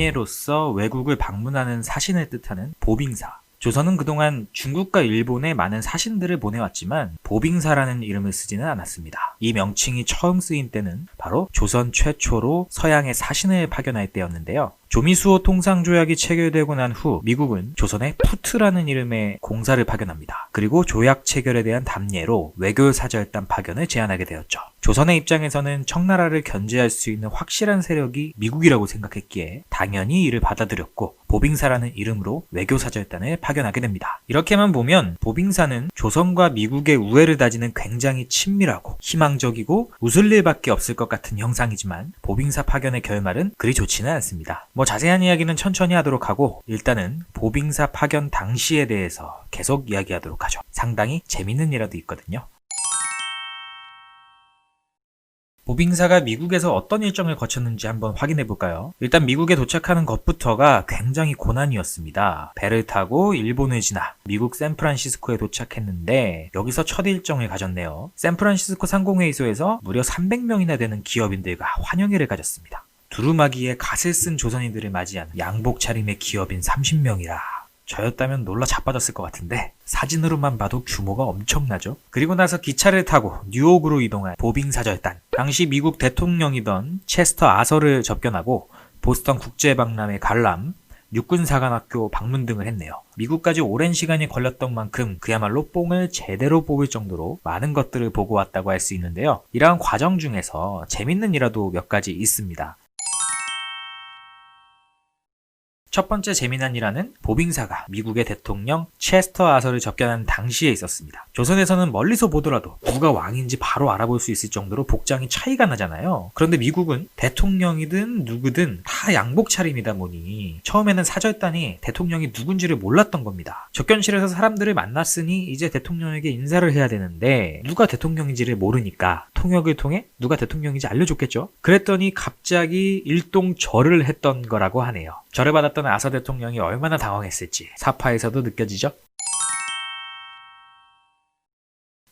담례로서 외국을 방문하는 사신을 뜻하는 보빙사. 조선은 그동안 중국과 일본에 많은 사신들을 보내왔지만 보빙사라는 이름을 쓰지는 않았습니다. 이 명칭이 처음 쓰인 때는 바로 조선 최초로 서양의 사신을 파견할 때였는데요. 조미수호 통상조약이 체결되고 난 후 미국은 조선에 푸트라는 이름의 공사를 파견합니다. 그리고 조약 체결에 대한 담례로 외교사절단 파견을 제안하게 되었죠. 조선의 입장에서는 청나라를 견제할 수 있는 확실한 세력이 미국이라고 생각했기에 당연히 이를 받아들였고 보빙사라는 이름으로 외교사절단을 파견하게 됩니다. 이렇게만 보면 보빙사는 조선과 미국의 우애를 다지는 굉장히 친밀하고 희망적이고 웃을 일밖에 없을 것 같은 형상이지만 보빙사 파견의 결말은 그리 좋지는 않습니다. 뭐 자세한 이야기는 천천히 하도록 하고 일단은 보빙사 파견 당시에 대해서 계속 이야기하도록 하죠. 상당히 재밌는 일화도 있거든요. 보빙사가 미국에서 어떤 일정을 거쳤는지 한번 확인해 볼까요? 일단 미국에 도착하는 것부터가 굉장히 고난이었습니다. 배를 타고 일본을 지나 미국 샌프란시스코에 도착했는데 여기서 첫 일정을 가졌네요. 샌프란시스코 상공회의소에서 무려 300명이나 되는 기업인들과 환영회를 가졌습니다. 두루마기에 갓을 쓴 조선인들을 맞이한 양복 차림의 기업인 30명이라 저였다면 놀라 자빠졌을 것 같은데 사진으로만 봐도 규모가 엄청나죠. 그리고 나서 기차를 타고 뉴욕으로 이동한 보빙 사절단. 당시 미국 대통령이던 체스터 아서를 접견하고 보스턴 국제박람회 관람, 육군사관학교 방문 등을 했네요. 미국까지 오랜 시간이 걸렸던 만큼 그야말로 뽕을 제대로 뽑을 정도로 많은 것들을 보고 왔다고 할 수 있는데요. 이러한 과정 중에서 재밌는 일화도 몇 가지 있습니다. 첫 번째 재미난 일화는 보빙사가 미국의 대통령 체스터 아서를 접견한 당시에 있었습니다. 조선에서는 멀리서 보더라도 누가 왕인지 바로 알아볼 수 있을 정도로 복장이 차이가 나잖아요. 그런데 미국은 대통령이든 누구든 다 양복 차림이다 보니 처음에는 사절단이 대통령이 누군지를 몰랐던 겁니다. 접견실에서 사람들을 만났으니 이제 대통령에게 인사를 해야 되는데 누가 대통령인지를 모르니까 통역을 통해 누가 대통령인지 알려줬겠죠. 그랬더니 갑자기 일동 절을 했던 거라고 하네요. 절을 받았던 아서 대통령이 얼마나 당황했을지 사파에서도 느껴지죠.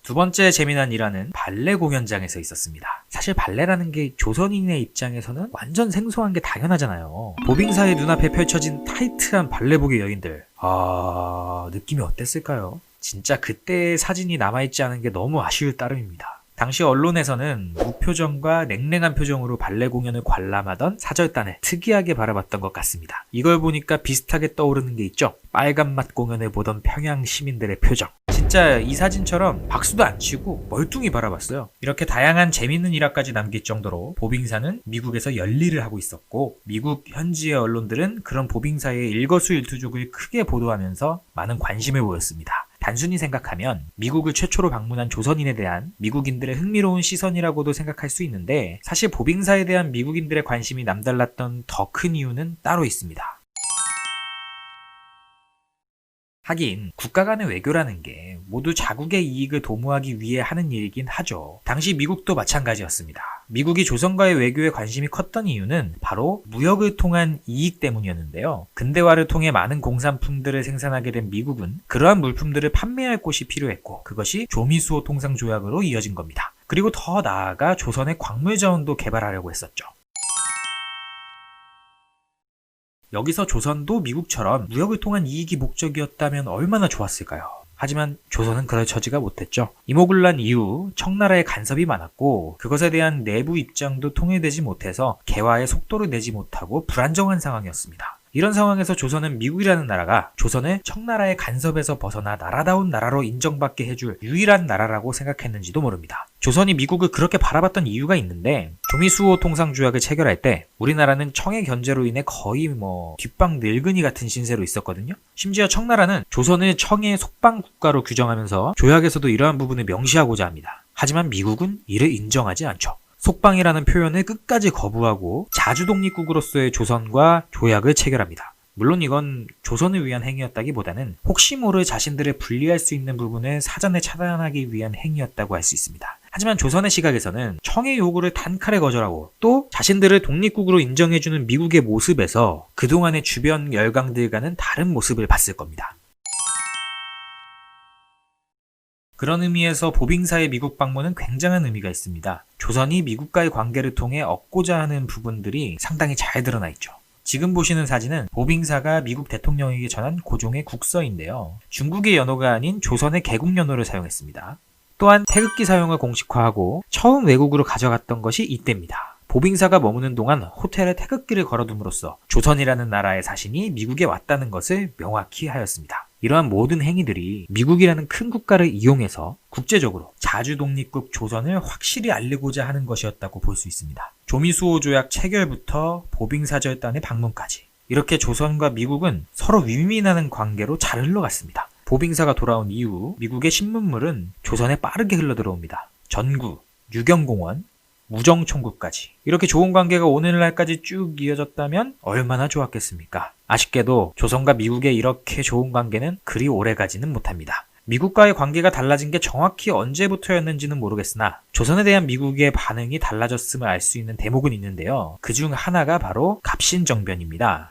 두 번째 재미난 일화는 발레 공연장에서 있었습니다. 사실 발레라는 게 조선인의 입장에서는 완전 생소한 게 당연하잖아요. 보빙사의 눈앞에 펼쳐진 타이트한 발레복의 여인들. 아, 느낌이 어땠을까요? 진짜 그때의 사진이 남아있지 않은 게 너무 아쉬울 따름입니다. 당시 언론에서는 무표정과 냉랭한 표정으로 발레 공연을 관람하던 사절단을 특이하게 바라봤던 것 같습니다. 이걸 보니까 비슷하게 떠오르는 게 있죠. 빨간맛 공연을 보던 평양 시민들의 표정. 진짜 이 사진처럼 박수도 안 치고 멀뚱히 바라봤어요. 이렇게 다양한 재밌는 일화까지 남길 정도로 보빙사는 미국에서 열일을 하고 있었고 미국 현지의 언론들은 그런 보빙사의 일거수일투족을 크게 보도하면서 많은 관심을 보였습니다. 단순히 생각하면 미국을 최초로 방문한 조선인에 대한 미국인들의 흥미로운 시선이라고도 생각할 수 있는데 사실 보빙사에 대한 미국인들의 관심이 남달랐던 더 큰 이유는 따로 있습니다. 하긴 국가 간의 외교라는 게 모두 자국의 이익을 도모하기 위해 하는 일이긴 하죠. 당시 미국도 마찬가지였습니다. 미국이 조선과의 외교에 관심이 컸던 이유는 바로 무역을 통한 이익 때문이었는데요. 근대화를 통해 많은 공산품들을 생산하게 된 미국은 그러한 물품들을 판매할 곳이 필요했고 그것이 조미수호 통상조약으로 이어진 겁니다. 그리고 더 나아가 조선의 광물 자원도 개발하려고 했었죠. 여기서 조선도 미국처럼 무역을 통한 이익이 목적이었다면 얼마나 좋았을까요? 하지만 조선은 그럴 처지가 못했죠. 이모군란 이후 청나라의 간섭이 많았고 그것에 대한 내부 입장도 통일되지 못해서 개화의 속도를 내지 못하고 불안정한 상황이었습니다. 이런 상황에서 조선은 미국이라는 나라가 조선을 청나라의 간섭에서 벗어나 나라다운 나라로 인정받게 해줄 유일한 나라라고 생각했는지도 모릅니다. 조선이 미국을 그렇게 바라봤던 이유가 있는데 조미수호 통상조약을 체결할 때 우리나라는 청의 견제로 인해 거의 뭐 뒷방 늙은이 같은 신세로 있었거든요. 심지어 청나라는 조선을 청의 속방 국가로 규정하면서 조약에서도 이러한 부분을 명시하고자 합니다. 하지만 미국은 이를 인정하지 않죠. 속방이라는 표현을 끝까지 거부하고 자주 독립국으로서의 조선과 조약을 체결합니다. 물론 이건 조선을 위한 행위였다기보다는 혹시 모를 자신들을 분리할 수 있는 부분을 사전에 차단하기 위한 행위였다고 할 수 있습니다. 하지만 조선의 시각에서는 청의 요구를 단칼에 거절하고 또 자신들을 독립국으로 인정해주는 미국의 모습에서 그동안의 주변 열강들과는 다른 모습을 봤을 겁니다. 그런 의미에서 보빙사의 미국 방문은 굉장한 의미가 있습니다. 조선이 미국과의 관계를 통해 얻고자 하는 부분들이 상당히 잘 드러나 있죠. 지금 보시는 사진은 보빙사가 미국 대통령에게 전한 고종의 국서인데요. 중국의 연호가 아닌 조선의 개국 연호를 사용했습니다. 또한 태극기 사용을 공식화하고 처음 외국으로 가져갔던 것이 이때입니다. 보빙사가 머무는 동안 호텔에 태극기를 걸어둠으로써 조선이라는 나라의 사신이 미국에 왔다는 것을 명확히 하였습니다. 이러한 모든 행위들이 미국이라는 큰 국가를 이용해서 국제적으로 자주 독립국 조선을 확실히 알리고자 하는 것이었다고 볼 수 있습니다. 조미수호 조약 체결부터 보빙사절단의 방문까지 이렇게 조선과 미국은 서로 윈윈하는 관계로 잘 흘러갔습니다. 보빙사가 돌아온 이후 미국의 신문물은 조선에 빠르게 흘러들어옵니다. 전구, 유경공원, 무정총국까지 이렇게 좋은 관계가 오늘날까지 쭉 이어졌다면 얼마나 좋았겠습니까? 아쉽게도 조선과 미국의 이렇게 좋은 관계는 그리 오래가지는 못합니다. 미국과의 관계가 달라진 게 정확히 언제부터였는지는 모르겠으나 조선에 대한 미국의 반응이 달라졌음을 알 수 있는 대목은 있는데요. 그 중 하나가 바로 갑신정변입니다.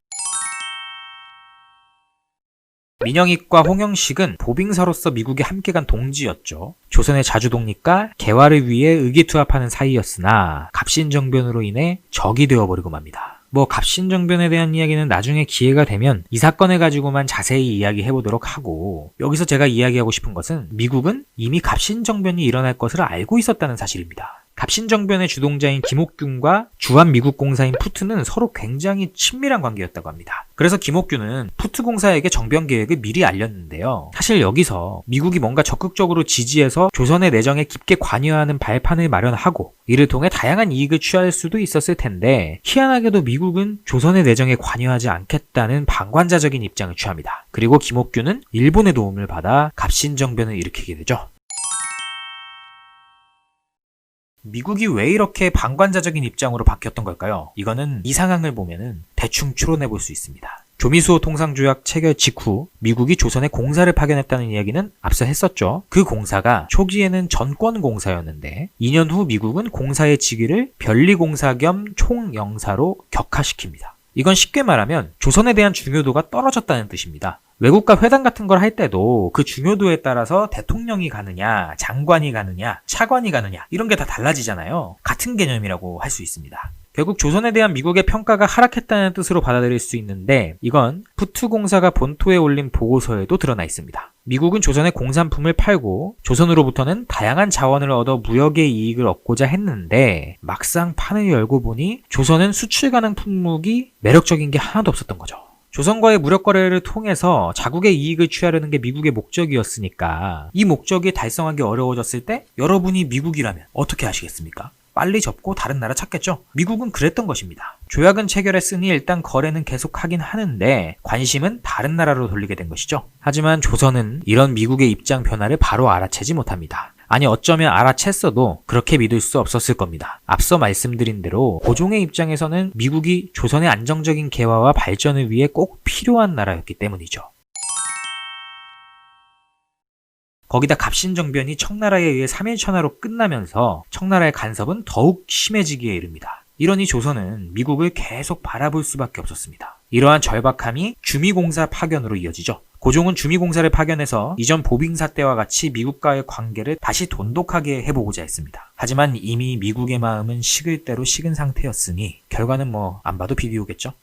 민영익과 홍영식은 보빙사로서 미국에 함께 간 동지였죠. 조선의 자주 독립과 개화를 위해 의기투합하는 사이였으나 갑신정변으로 인해 적이 되어버리고 맙니다. 뭐 갑신정변에 대한 이야기는 나중에 기회가 되면 이 사건을 가지고만 자세히 이야기해 보도록 하고 여기서 제가 이야기하고 싶은 것은 미국은 이미 갑신정변이 일어날 것을 알고 있었다는 사실입니다. 갑신정변의 주동자인 김옥균과 주한 미국 공사인 푸트는 서로 굉장히 친밀한 관계였다고 합니다. 그래서 김옥균은 푸트 공사에게 정변 계획을 미리 알렸는데요. 사실 여기서 미국이 뭔가 적극적으로 지지해서 조선의 내정에 깊게 관여하는 발판을 마련하고 이를 통해 다양한 이익을 취할 수도 있었을 텐데 희한하게도 미국은 조선의 내정에 관여하지 않겠다는 방관자적인 입장을 취합니다. 그리고 김옥균은 일본의 도움을 받아 갑신정변을 일으키게 되죠. 미국이 왜 이렇게 방관자적인 입장으로 바뀌었던 걸까요? 이거는 이 상황을 보면은 대충 추론해 볼 수 있습니다. 조미수호 통상조약 체결 직후 미국이 조선에 공사를 파견했다는 이야기는 앞서 했었죠. 그 공사가 초기에는 전권 공사였는데 2년 후 미국은 공사의 직위를 변리공사 겸 총영사로 격화시킵니다. 이건 쉽게 말하면 조선에 대한 중요도가 떨어졌다는 뜻입니다. 외국과 회담 같은 걸 할 때도 그 중요도에 따라서 대통령이 가느냐, 장관이 가느냐, 차관이 가느냐 이런 게 다 달라지잖아요. 같은 개념이라고 할 수 있습니다. 결국 조선에 대한 미국의 평가가 하락했다는 뜻으로 받아들일 수 있는데 이건 푸트공사가 본토에 올린 보고서에도 드러나 있습니다. 미국은 조선의 공산품을 팔고 조선으로부터는 다양한 자원을 얻어 무역의 이익을 얻고자 했는데 막상 판을 열고 보니 조선은 수출 가능 품목이 매력적인 게 하나도 없었던 거죠. 조선과의 무력 거래를 통해서 자국의 이익을 취하려는 게 미국의 목적이었으니까 이 목적이 달성하기 어려워졌을 때 여러분이 미국이라면 어떻게 하시겠습니까? 빨리 접고 다른 나라 찾겠죠? 미국은 그랬던 것입니다. 조약은 체결했으니 일단 거래는 계속 하긴 하는데 관심은 다른 나라로 돌리게 된 것이죠. 하지만 조선은 이런 미국의 입장 변화를 바로 알아채지 못합니다. 아니 어쩌면 알아챘어도 그렇게 믿을 수 없었을 겁니다. 앞서 말씀드린 대로 고종의 입장에서는 미국이 조선의 안정적인 개화와 발전을 위해 꼭 필요한 나라였기 때문이죠. 거기다 갑신정변이 청나라에 의해 3일천하로 끝나면서 청나라의 간섭은 더욱 심해지기에 이릅니다. 이러니 조선은 미국을 계속 바라볼 수밖에 없었습니다. 이러한 절박함이 주미공사 파견으로 이어지죠. 고종은 주미공사를 파견해서 이전 보빙사 때와 같이 미국과의 관계를 다시 돈독하게 해보고자 했습니다. 하지만 이미 미국의 마음은 식을 대로 식은 상태였으니 결과는 뭐 안 봐도 비디오겠죠?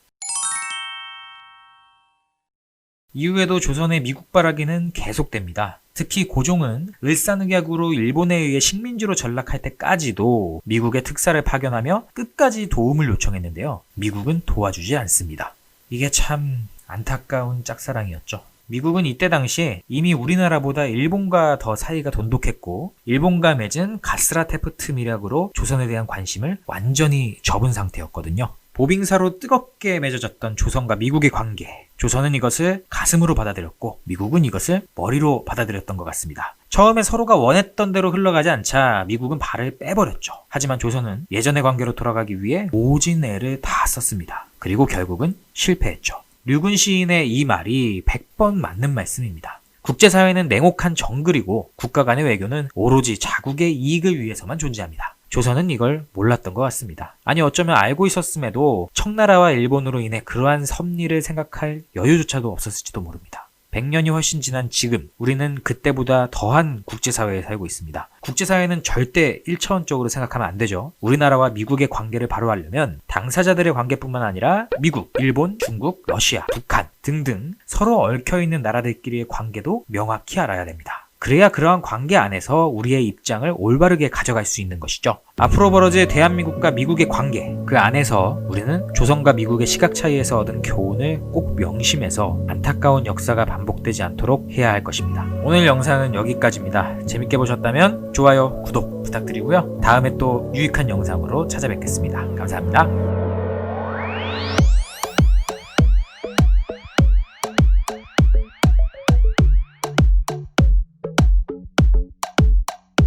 이후에도 조선의 미국 바라기는 계속됩니다. 특히 고종은 을사늑약으로 일본에 의해 식민지로 전락할 때까지도 미국의 특사를 파견하며 끝까지 도움을 요청했는데요. 미국은 도와주지 않습니다. 이게 참 안타까운 짝사랑이었죠. 미국은 이때 당시에 이미 우리나라보다 일본과 더 사이가 돈독했고 일본과 맺은 가스라테프트 미략으로 조선에 대한 관심을 완전히 접은 상태였거든요. 보빙사로 뜨겁게 맺어졌던 조선과 미국의 관계. 조선은 이것을 가슴으로 받아들였고 미국은 이것을 머리로 받아들였던 것 같습니다. 처음에 서로가 원했던 대로 흘러가지 않자 미국은 발을 빼버렸죠. 하지만 조선은 예전의 관계로 돌아가기 위해 모진 애를 다 썼습니다. 그리고 결국은 실패했죠. 류군 시인의 이 말이 100번 맞는 말씀입니다. 국제사회는 냉혹한 정글이고 국가 간의 외교는 오로지 자국의 이익을 위해서만 존재합니다. 조선은 이걸 몰랐던 것 같습니다. 아니 어쩌면 알고 있었음에도 청나라와 일본으로 인해 그러한 섭리를 생각할 여유조차도 없었을지도 모릅니다. 100년이 훨씬 지난 지금 우리는 그때보다 더한 국제사회에 살고 있습니다. 국제사회는 절대 1차원적으로 생각하면 안 되죠. 우리나라와 미국의 관계를 바로 하려면 당사자들의 관계뿐만 아니라 미국, 일본, 중국, 러시아, 북한 등등 서로 얽혀있는 나라들끼리의 관계도 명확히 알아야 됩니다. 그래야 그러한 관계 안에서 우리의 입장을 올바르게 가져갈 수 있는 것이죠. 앞으로 벌어질 대한민국과 미국의 관계, 그 안에서 우리는 조선과 미국의 시각 차이에서 얻은 교훈을 꼭 명심해서 안타까운 역사가 반복되지 않도록 해야 할 것입니다. 오늘 영상은 여기까지입니다. 재밌게 보셨다면 좋아요, 구독 부탁드리고요. 다음에 또 유익한 영상으로 찾아뵙겠습니다. 감사합니다.